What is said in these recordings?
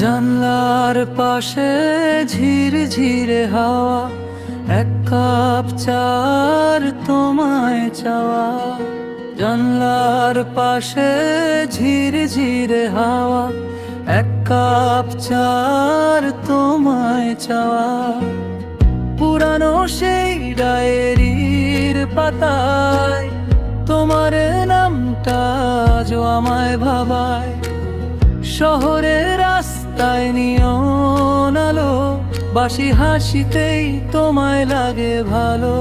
জানলার পাশে ঝির ঝিরে হাওয়া, এক কাপ চার তোমায় চাওয়া। জানলার পাশে ঝির ঝিরে হাওয়া, এক কাপ চার তোমায় চাওয়া। পুরানো সেই ডায়েরির পাতায় তোমার নামটা আজও আমায় ভাবায়। শহরের রাস্তায় নিয়ন বাসি হাসিতেই তোমায় লাগে ভালো।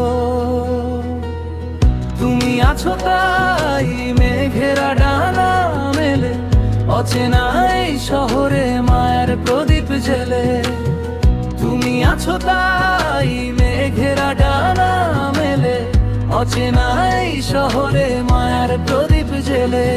তুমি আছো তাই মেঘেরা ডানা মেলে, অচেনাই শহরে মায়ের প্রদীপ জেলে তুমি আছো তাই মেঘেরা ডানা মেলে, অচেনাই শহরে মায়ের প্রদীপ জেলে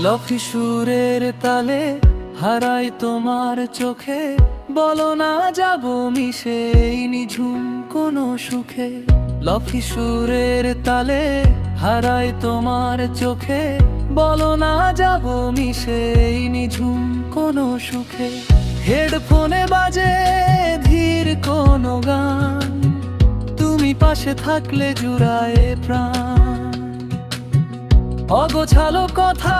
লফি সুরের তালে হারাই তোমার চোখে। বলো না, যাব মিশে এই নিঝুম কোনো সুখে। লফি সুরের তালে হারাই তোমার চোখে। বলো না, যাব মিশে এই নিঝুম কোনো সুখে। হেডফোনে বাজে ধীর কোনো গান। তুমি পাশে থাকলে জুড়ায় প্রাণ। অগোছালো কথা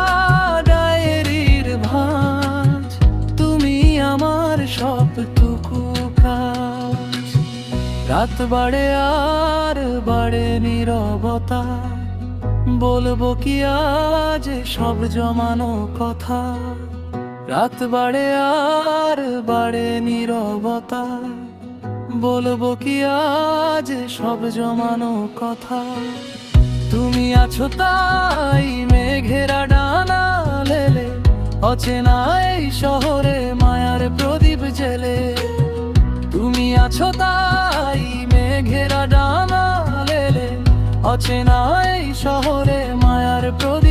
ডায়েরির ভাঁজ। তুমি আমার সবটুকু কাজ। রাত বাড়ে আর বাড়ে নীরবতা। বলব কি আজ সব জমানো কথা? রাত বাড়ে আর বাড়ে নীরবতা। বলব কি আজ সব জমানো কথা? আছো তাই মেঘেরা ডানা লেলে, অচেনা এই শহরে মায়ার প্রদীপ জেলে। তুমি আছো তাই মেঘেরা ডানা লেলে, অচেনা এই শহরে মায়ার প্রদীপ